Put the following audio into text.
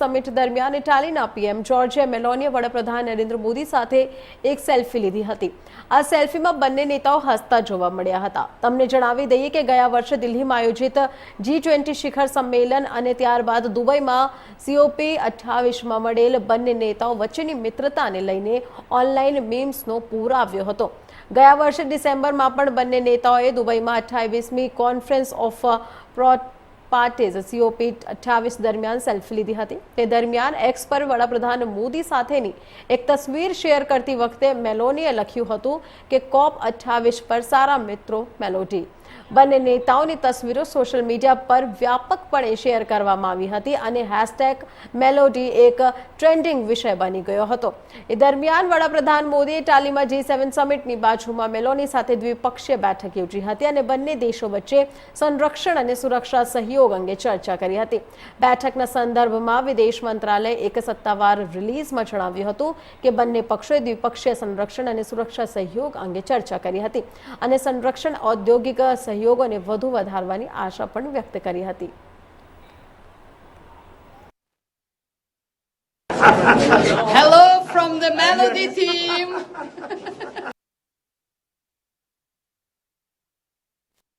Summit દરમિયાન ઇટાલીના PM જ્યોર્જે મેલોનીએ વડાપ્રધાન નરેન્દ્ર મોદી સાથે એક સેલ્ફી લીધી હતી. આ સેલ્ફીમાં બંને નેતાઓ હસતા જોવા મળ્યા હતા. તમને જણાવી દઈએ કે ગયા વર્ષે દિલ્હીમાં આયોજિત જી ટ્વેન્ટી શિખર સંમેલન અને ત્યારબાદ દુબઈમાં સીઓપી અઠ્ઠાવીસમાં મળેલ બંને નેતાઓ વચ્ચેની મિત્રતાને લઈને ઓનલાઈન મીમ્સનો પૂર આવ્યો હતો. ગયા વર્ષે ડિસેમ્બરમાં પણ બંને નેતાઓએ દુબઈમાં અઠ્ઠાવીસમી conference of pro parties COP અઠ્ઠાવીસ દરમિયાન સેલ્ફી લીધી હતી. તે દરમિયાન એક્સ પર વડાપ્રધાન મોદી સાથેની એક તસવીર શેર કરતી વખતે મેલોનીએ લખ્યું હતું કે, કોપ અઠ્ઠાવીસ પર સારા મિત્રો મેલોડી. બંને નેતાઓની તસવીરો સોશિયલ મીડિયા પર વ્યાપકપણે શેર કરવામાં આવી હતી અને હેશટેગ મેલોડી એક ટ્રેન્ડિંગ વિષય બની ગયો હતો. એ દરમિયાન વડાપ્રધાન મોદીએ ટાલીમાં જી સેવન સમિટની બાજુમાં મેલોની સાથે દ્વિપક્ષીય બેઠક યોજી હતી અને બંને દેશો વચ્ચે સંરક્ષણ અને સુરક્ષા સહયોગ અંગે ચર્ચા કરી હતી. બેઠકના સંદર્ભમાં વિદેશ મંત્રાલયે એક સત્તાવાર રિલીઝમાં જણાવ્યું હતું કે બંને પક્ષોએ દ્વિપક્ષીય સંરક્ષણ અને સુરક્ષા સહયોગ અંગે ચર્ચા કરી હતી અને સંરક્ષણ ઔદ્યોગિક સહયોગોને વધુ વધારવાની આશા પણ વ્યક્ત કરી હતી Hello from the Melody team.